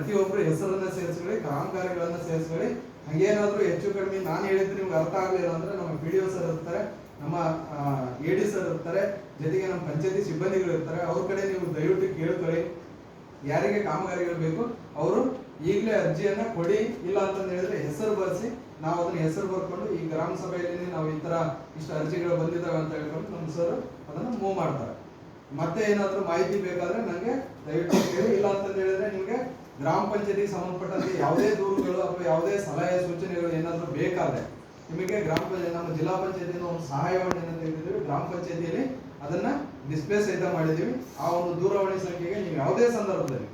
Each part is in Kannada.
ಪ್ರತಿಯೊಬ್ಬರು ಹೆಸರನ್ನ ಸೇರಿಸ್ಕೊಳ್ಳಿ ಕಾಮಗಾರಿಗಳನ್ನ ಸೇರಿಸ್ಕೊಳ್ಳಿ. ಹಂಗೇನಾದ್ರೂ ಹೆಚ್ಚು ಕಡಿಮೆ ನಾನು ಹೇಳಿದ್ದು ನಿಮ್ಗೆ ಅರ್ಥ ಆಗಲಿಲ್ಲ ಅಂದ್ರೆ ನಮ್ಮ ಪಿ ಡಿ ಸರ್ ಇರ್ತಾರೆ, ನಮ್ಮ ಎ ಡಿ ಸರ್ ಇರ್ತಾರೆ, ಜೊತೆಗೆ ನಮ್ಮ ಪಂಚಾಯತಿ ಸಿಬ್ಬಂದಿಗಳು ಇರ್ತಾರೆ. ಅವ್ರ ಕಡೆ ನೀವು ದಯವಿಟ್ಟು ಕೇಳ್ಕೊಳ್ಳಿ. ಯಾರಿಗೆ ಕಾಮಗಾರಿಗಳು ಬೇಕು, ಅವರು ಈಗಲೇ ಅರ್ಜಿಯನ್ನ ಕೊಡಿ, ಇಲ್ಲ ಅಂತಂದು ಹೇಳಿದ್ರೆ ಹೆಸರು ಬರೆಸಿ, ನಾವು ಅದನ್ನ ಹೆಸರು ಬರ್ಕೊಂಡು ಈ ಗ್ರಾಮ ಸಭೆಯಲ್ಲಿ ನಾವು ಈ ತರ ಇಷ್ಟು ಅರ್ಜಿಗಳು ಬಂದಿದ್ದಾವೆ ಅಂತ ಹೇಳ್ಕೊಂಡು ನಮ್ಮ ಸರ್ ಅದನ್ನ ಮೂವ್ ಮಾಡ್ತಾರೆ. ಮತ್ತೆ ಏನಾದರೂ ಮಾಹಿತಿ ಬೇಕಾದ್ರೆ ನನಗೆ ದಯವಿಟ್ಟು ಕೇಳಿ, ಇಲ್ಲ ಅಂತಂದು ಹೇಳಿದ್ರೆ ನಿಮಗೆ ಗ್ರಾಮ ಪಂಚಾಯತಿಗೆ ಸಂಬಂಧಪಟ್ಟಂತೆ ಯಾವುದೇ ದೂರುಗಳು ಅಥವಾ ಯಾವುದೇ ಸಲಹೆ ಸೂಚನೆಗಳು ಏನಾದರೂ ಬೇಕಾದ್ರೆ ನಿಮಗೆ ಗ್ರಾಮ ಪಂಚಾಯತ್, ನಮ್ಮ ಜಿಲ್ಲಾ ಪಂಚಾಯತಿಯಿಂದ ಒಂದು ಸಹಾಯವಾಣಿ ಅಂತ ತೆಗೆದಿದ್ದೀವಿ ಗ್ರಾಮ ಪಂಚಾಯತಿಯಲ್ಲಿ ಅದನ್ನ ಡಿಸ್ಪ್ಲೇ ಸಹಿತ ಮಾಡಿದ್ದೀವಿ. ಆ ಒಂದು ದೂರವಾಣಿ ಸಂಖ್ಯೆಗೆ ನೀವು ಯಾವುದೇ ಸಂದರ್ಭದಲ್ಲಿ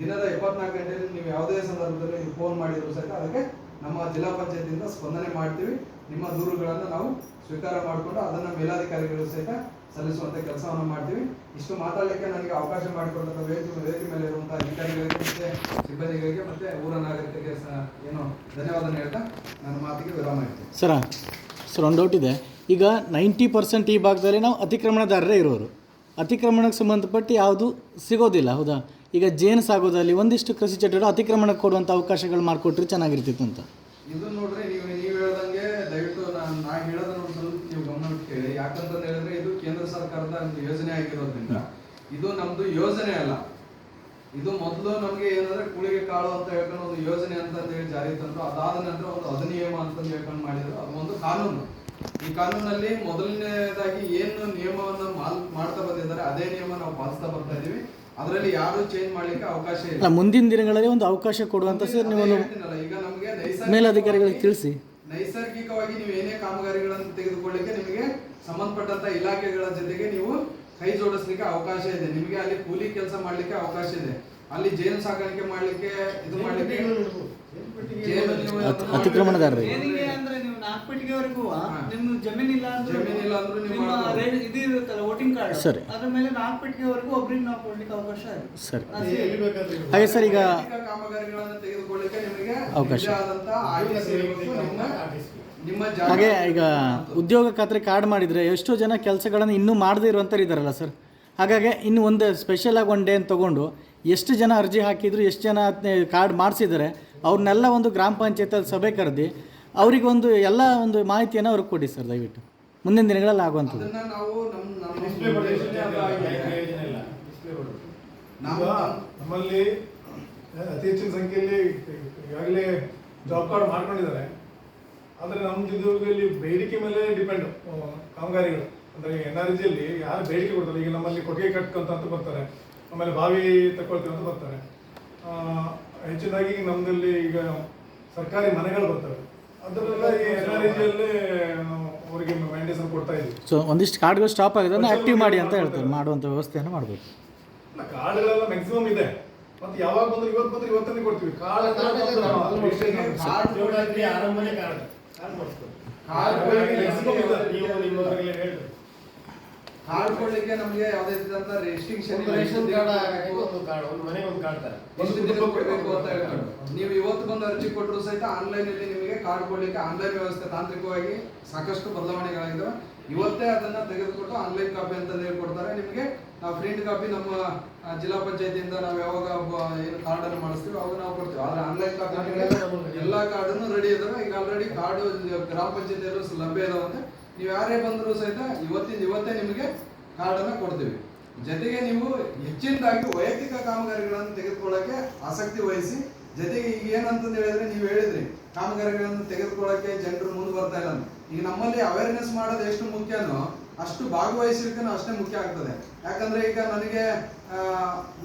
ದಿನದ ಇಪ್ಪತ್ನಾಲ್ಕು ಗಂಟೆಯಲ್ಲಿ ನೀವು ಯಾವುದೇ ಸಂದರ್ಭದಲ್ಲಿ ನೀವು ಫೋನ್ ಮಾಡಿದ್ರು ಸಹಿತ ಅದಕ್ಕೆ ನಮ್ಮ ಜಿಲ್ಲಾ ಪಂಚಾಯತಿಯಿಂದ ಸ್ಪಂದನೆ ಮಾಡ್ತೀವಿ. ನಿಮ್ಮ ದೂರುಗಳನ್ನು ನಾವು ಸ್ವೀಕಾರ ಮಾಡಿಕೊಂಡು ಅದನ್ನು ಮೇಲಾಧಿಕಾರಿಗಳು ಸಹಿತ ಸಲ್ಲಿಸುವಂಥ ಕೆಲಸವನ್ನು ಮಾಡ್ತೀವಿ. ಇಷ್ಟು ಮಾತಾಡಲಿಕ್ಕೆ ನನಗೆ ಅವಕಾಶ ಮಾಡಿಕೊಟ್ಟಂಥ ವೇದಿಕೆ ವೇದಿಕೆ ಮೇಲೆ ಇರುವಂತಹ ಅಧಿಕಾರಿಗಳಿಗೆ ಮತ್ತೆ ಸಿಬ್ಬಂದಿಗಳಿಗೆ ಮತ್ತೆ ಊರ ನಾಗರಿಕರಿಗೆ ಸಹ ಏನು ಧನ್ಯವಾದ ಹೇಳ್ತಾ ನನ್ನ ಮಾತಿಗೆ ವಿರಾಮ ಇಡ್ತೀನಿ ಸರ, ಸರ್, ಒಂದು ಡೌಟ್ ಇದೆ. ಈಗ ನೈಂಟಿ ಪರ್ಸೆಂಟ್ ಈ ಭಾಗದಲ್ಲಿ ನಾವು ಅತಿಕ್ರಮಣದಾರರೇ ಇರೋರು. ಅತಿಕ್ರಮಣಕ್ಕೆ ಸಂಬಂಧಪಟ್ಟು ಯಾವುದು ಸಿಗೋದಿಲ್ಲ, ಹೌದಾ? ಈಗ ಜೇನು ಸಾಗೋದಲ್ಲಿ ಒಂದಿಷ್ಟು ಕೃಷಿ ಚಟುವಟಿಕೆ ಅತಿಕ್ರಮಣ ಕೊಡುವಂಥ ಅವಕಾಶಗಳು ಮಾಡಿಕೊಟ್ರೆ ಚೆನ್ನಾಗಿರ್ತಿತ್ತು ಅಂತ. ಇದು ನೋಡ್ರಿ ನೀವು ನೀವು ಹೇಳ್ದಂಗೆ ದಯವಿಟ್ಟು ನಾನು ನಾ ಹೇಳೋದನ್ನ ಒಂದು ಸ್ವಲ್ಪ ನೀವು ಗಮನ ಕೇಳಿ ಯಾಕಂತ ಹೇಳಿದ್ರೆ ಇದು ಕೇಂದ್ರ ಸರ್ಕಾರದ ಒಂದು ಯೋಜನೆ ಆಗಿರೋದ್ರಿಂದ ಇದು ನಮ್ದು ಯೋಜನೆ ಅಲ್ಲ. ಇದು ಮೊದಲು ನಮಗೆ ಏನಂದ್ರೆ ಕೂಳಿಗೆ ಕಾಳು ಅಂತ ಹೇಳ್ಕೊಂಡು ಒಂದು ಯೋಜನೆ ಅಂತ ಹೇಳಿ ಜಾರಿ ತಂದ್ರು. ಅದಾದ ನಂತರ ಒಂದು ಅಧಿನಿಯಮ ಅಂತ ಹೇಳ್ಕೊಂಡು ಮಾಡಿದ್ರು. ಅದು ಒಂದು ಕಾನೂನು. ಈ ಕಾನೂನಲ್ಲಿ ಮೊದಲನೇದಾಗಿ ಏನು ನಿಯಮವನ್ನು ಮಾಡ್ತಾ ಬಂದಿದ್ದಾರೆ, ಅದೇ ನಿಯಮ ನಾವು ಪಾಲಿಸ್ತಾ ಬರ್ತಾ ಇದೀವಿ. ಅದರಲ್ಲಿ ಯಾರು ಚೇಂಜ್ ಮಾಡ್ಲಿಕ್ಕೆ ಅವಕಾಶ ಇಲ್ಲ. ಅಲ್ಲ ಮುಂದಿನ ದಿನಗಳಲ್ಲಿ ಒಂದು ಅವಕಾಶ ಕೊಡುವಂತ ಸರ್ ನೀವು ಈಗ ನಮಗೆ ಮೇಲಧಿಕಾರಿಗಳಿಗೆ ತಿಳಿಸಿ. ನೈಸರ್ಗಿಕವಾಗಿ ನೀವು ಏನೇ ಕಾಮಗಾರಿಗಳನ್ನು ತೆಗೆದುಕೊಳ್ಳಿಕ್ಕೆ ನಿಮಗೆ ಸಂಬಂಧಪಟ್ಟಂತ ಇಲಾಖೆಗಳ ಜೊತೆಗೆ ನೀವು ಕೈ ಜೋಡಿಸ್ಲಿಕ್ಕೆ ಅವಕಾಶ ಇದೆ. ನಿಮಗೆ ಅಲ್ಲಿ ಕೂಲಿ ಕೆಲಸ ಮಾಡ್ಲಿಕ್ಕೆ ಅವಕಾಶ ಇದೆ. ಅಲ್ಲಿ ಜೇನು ಸಾಕಾಣಿಕೆ ಮಾಡ್ಲಿಕ್ಕೆ ಇದು ಮಾಡ್ಲಿಕ್ಕೆ ಜೇನು ನೀವು ಅತಿ- ಅದನ್ನ ಅತಿಕ್ರಮಣದಾರರಿಗೆ. ಏನಿಗೆ ಅಂದ್ರೆ ನೀವು ನಾಲ್ಕು ಪೆಟ್ಟಿಗೆವರೆಗೂ ಹಾ. ನಿಮ್ ಜಮೀನ್ ಇಲ್ಲ ಅಂದ್ರೆ ಜಮೀನ್ ಇಲ್ಲ ಅಂದ್ರೂ ನೀವು ನಿಮ್ಮ ಮಾಡ್ಬೋದು. ರೇಡ್- ಇದು ಇರುತ್ತಲ್ಲ ವೋಟಿಂಗ್ ಕಾರ್ಡ್ ಸರಿ. ಅದ್ರ ಮೇಲೆ ನಾಲ್ಕು ಪೆಟ್ಟಿಗೆವರೆಗೂ ಒಬ್ರಿಗೆ ನಾವು ಕೊಡ್ಲಿಕ್ಕೆ ಅವಕಾಶ ಇದೆ ಸರಿ ಅದು ಹಾಗೆ ಸರ್ ಈಗ ವೈಯಕ್ತಿಕ ಕಾಮಗಾರಿಗಳನ್ನು ತೆಗೆದುಕೊಳ್ಳಿಕ್ಕೆ ನಿಮಗೆ ಅವಕಾಶ. ನಿಮ್ಮದೇ ಆದಂತ ಆರ್ಟಿಸಿ ಇರಬೇಕು, ನಿಮ್ಮ ನಿಮ್ಮ ಜಾಗ ಹಾಗೆ ಈಗ ಉದ್ಯೋಗ ಖಾತ್ರಿ ಕಾರ್ಡ್ ಮಾಡಿದರೆ ಎಷ್ಟೋ ಜನ ಕೆಲಸಗಳನ್ನು ಇನ್ನೂ ಮಾಡದೇ ಇರುವಂಥವ್ರು ಇದ್ದಾರಲ್ಲ ಸರ್ ಹಾಗಾಗಿ ಇನ್ನು ಒಂದು ಸ್ಪೆಷಲಾಗಿ ಒನ್ ಡೇ ಅಂತ ತೊಗೊಂಡು ಎಷ್ಟು ಜನ ಅರ್ಜಿ ಹಾಕಿದ್ರು ಎಷ್ಟು ಜನ ಕಾರ್ಡ್ ಮಾಡಿಸಿದ್ದಾರೆ ಅವ್ರನ್ನೆಲ್ಲ ಒಂದು ಗ್ರಾಮ ಪಂಚಾಯತಲ್ಲಿ ಸಭೆ ಕರೆದು ಅವರಿಗೆ ಒಂದು ಎಲ್ಲ ಒಂದು ಮಾಹಿತಿಯನ್ನು ಅವ್ರಿಗೆ ಕೊಡಿ ಸರ್ ದಯವಿಟ್ಟು. ಮುಂದಿನ ದಿನಗಳಲ್ಲಿ ಆಗುವಂಥದ್ದು. ಅದನ್ನ ನಾವು ನಮ್ಮ. ನಾವು ನಮ್ಮಲ್ಲಿ ಅತಿ ಹೆಚ್ಚಿನ ಸಂಖ್ಯೆಯಲ್ಲಿ ಈಗಾಗಲೇ ಜಾಬ್ ಕಾರ್ಡ್ ಮಾಡ್ಕೊಂಡಿದ್ದಾರೆ. ಆದರೆ ನಮ್ಮ ಚಿತ್ರದುರ್ಗದಲ್ಲಿ ಬೇಡಿಕೆ ಮೇಲೆ ಡಿಪೆಂಡ್ ಕಾಮಗಾರಿಗಳು. ಅಂದರೆ ಎನ್ ಆರ್ ಜಿಯಲ್ಲಿ ಯಾರು ಬೇಡಿಕೆ ಕೊಡ್ತಾರೆ? ಈಗ ನಮ್ಮಲ್ಲಿ ಕೊಟ್ಟಿಗೆ ಕಟ್ಕೊಂತ ಅಂತ ಬರ್ತಾರೆ. ಆಮೇಲೆ ಬಾವಿ ತಗೊಳ್ತೀವಿ ಅಂತ ಬರ್ತಾರೆ. ಹೆಚ್ಚಿನದಾಗಿ ನಮ್ಮದಲ್ಲಿ ಈಗ ಸರ್ಕಾರಿ ಮನೆಗಳು ಬರ್ತವೆ. ಅದರಲ್ಲ ಅವರಿಗೆ ಮ್ಯಾಂಡೇಸನ್ ಕೊಡ್ತಾ ಇದ್ದೀವಿ ಸೊ ಒಂದಿಷ್ಟು ಕಾರ್ಡ್ಗಳು ಸ್ಟಾಪ್ ಆಗಿದೆ ಅದನ್ನು ಆ್ಯಕ್ಟಿವ್ ಮಾಡಿ ಅಂತ ಹೇಳ್ತಾರೆ. ಮಾಡುವಂಥ ವ್ಯವಸ್ಥೆಯನ್ನು ಮಾಡಬೇಕು. ಇಲ್ಲ, ಕಾರ್ಡ್ಗಳೆಲ್ಲ ಮ್ಯಾಕ್ಸಿಮಮ್ ಇದೆ. ಮತ್ತೆ ಯಾವಾಗ ಬಂದ್ರೆ ಇವತ್ತು ಬಂದ್ರೆ ಇವತ್ತನೇ ಕೊಡ್ತೀವಿ. ಕಾರ್ಡ್ ಕಾರ್ಡ್ ಆರಂಭನೆ ಕಾರ್ಡ್. ಕಾರ್ಡ್ ಕಾರ್ಡ್ ಕೊಡ್ಲಿಕ್ಕೆ ಕೊಡ್ಲಿಕ್ಕೆ ಇದೆ. ನೀವು ನಿಮ್ಮವರಿಗೆ ಹೇಳಿ ಕಾರ್ಡ್ ಕೊಡ್ಲಿಕ್ಕೆ ನಮಗೆ ಯಾವುದೇ ರೀತಿಯಾದಂಥ ರೆಸ್ಟ್ರಿಕ್ಷನ್ ರೇಷನ್ ಕಾರ್ಡ್ ಒಂದು ಕಾರ್ಡ್ ಒಂದು ಮನೆಗೆ ಒಂದು ಕಾರ್ಡ್ ತರ ಎಷ್ಟು ದಿನ ಕೊಡಬೇಕು ಅಂತ ಹೇಳ್ಕೊಂಡು. ನೀವು ಇವತ್ತು ಬಂದು ಅರ್ಜಿ ಕೊಟ್ಟರು ಸಹಿತ ಆನ್ಲೈನ್ ಅಲ್ಲಿ ನಿಮಗೆ ಕಾರ್ಡ್ ಕೊಡ್ಲಿಕ್ಕೆ ಆನ್ಲೈನ್ ವ್ಯವಸ್ಥೆ ತಾಂತ್ರಿಕವಾಗಿ ಸಾಕಷ್ಟು ಬದಲಾವಣೆಗಳಾಗಿದ್ದಾವೆ ಇವತ್ತೇ ಅದನ್ನ ತೆಗೆದುಕೊಟ್ಟು ಆನ್ಲೈನ್ ಕಾಪಿ ಅಂತ ಹೇಳ್ಕೊಡ್ತಾರೆ ನಿಮಗೆ ನಾವು ಪ್ರಿಂಟ್ ಕಾಪಿ ನಮ್ಮ ಜಿಲ್ಲಾ ಪಂಚಾಯತಿಯಿಂದ ನಾವು ಯಾವಾಗ ಏನು ಕಾರ್ಡ್ ಅನ್ನು ಮಾಡಿಸ್ತೀವಿ ಅವಾಗ ನಾವು ಕೊಡ್ತೀವಿ. ಆದ್ರೆ ಆನ್ಲೈನ್ ಕಾಪಿ ಎಲ್ಲಾ ಕಾರ್ಡನ್ನು ರೆಡಿ ಇದಾವೆ. ಈಗ ಆಲ್ರೆಡಿ ಕಾರ್ಡ್ ಗ್ರಾಮ ಪಂಚಾಯತಿಯಲ್ಲೂ ಲಭ್ಯ ಇದಾವಂತೆ. ನೀವು ಯಾರೇ ಬಂದರೂ ಸಹಿತ ಇವತ್ತಿನ ಇವತ್ತೇ ನಿಮಗೆ ಕಾರ್ಡನ್ನು ಅನ್ನ ಕೊಡ್ತೀವಿ. ಜೊತೆಗೆ ನೀವು ಹೆಚ್ಚಿನದಾಗಿ ವೈಯಕ್ತಿಕ ಕಾಮಗಾರಿಗಳನ್ನು ತೆಗೆದುಕೊಳ್ಳಕ್ಕೆ ಆಸಕ್ತಿ ವಹಿಸಿ, ಜೊತೆಗೆ ಈಗ ಏನಂತಂದು ಹೇಳಿದ್ರೆ ನೀವು ಹೇಳಿದ್ರಿ, ಕಾಮಗಾರಿಗಳನ್ನು ತೆಗೆದುಕೊಳ್ಳಕ್ಕೆ ಜನರು ಮುಂದೆ ಬರ್ತಾ ಇಲ್ಲ. ಈಗ ನಮ್ಮಲ್ಲಿ ಅವೇರ್ನೆಸ್ ಮಾಡೋದು ಎಷ್ಟು ಮುಖ್ಯನೋ ಅಷ್ಟು ಭಾಗವಹಿಸಲಿಕ್ಕೆ ಅಷ್ಟೇ ಮುಖ್ಯ ಆಗ್ತದೆ ಯಾಕಂದ್ರೆ ಈಗ ನನಗೆ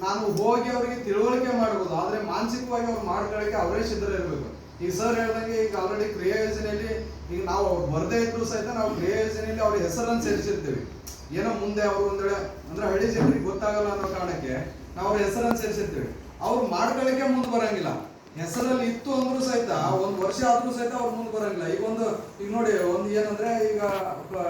ನಾನು ಹೋಗಿ ಅವರಿಗೆ ತಿಳುವಳಿಕೆ ಮಾಡ್ಬೋದು, ಆದ್ರೆ ಮಾನಸಿಕವಾಗಿ ಅವ್ರು ಮಾಡ್ಕೊಳ್ಳೋಕೆ ಅವರೇ ಸಿದ್ಧರಿರ್ಬೇಕು ಈಗ ಸರ್ ಹೇಳ್ದಂಗೆ ಈಗ ಆಲ್ರೆಡಿ ಕ್ರಿಯಾ ಯೋಜನೆಯಲ್ಲಿ ಈಗ ನಾವು ಅವ್ರು ಬರದೇ ಇದ್ರು ಸಹಿತ ನಾವು ಯೋಜನೆಯಲ್ಲಿ ಅವ್ರ ಹೆಸರನ್ನು ಸೇರಿಸಿರ್ತೀವಿ. ಏನೋ ಮುಂದೆ ಅವರು ಒಂದ್ ವೇಳೆ ಅಂದ್ರೆ ಹಳ್ಳಿ ಜನರಿಗೆ ಗೊತ್ತಾಗಲ್ಲ ಅನ್ನೋ ಕಾರಣಕ್ಕೆ ನಾವು ಅವ್ರ ಹೆಸರನ್ನು ಸೇರಿಸಿರ್ತೀವಿ. ಅವ್ರು ಮಾಡ್ಕೊಳ್ಳಿಕ್ಕೆ ಮುಂದೆ ಬರಂಗಿಲ್ಲ. ಹೆಸರಲ್ಲಿ ಇತ್ತು ಅಂದ್ರೂ ಸಹಿತ, ಒಂದ್ ವರ್ಷ ಆದ್ರೂ ಸಹಿತ ಅವ್ರು ಮುಂದೆ ಬರಂಗಿಲ್ಲ. ಈಗ ಒಂದು, ಈಗ ನೋಡಿ, ಒಂದು ಏನಂದ್ರೆ ಈಗ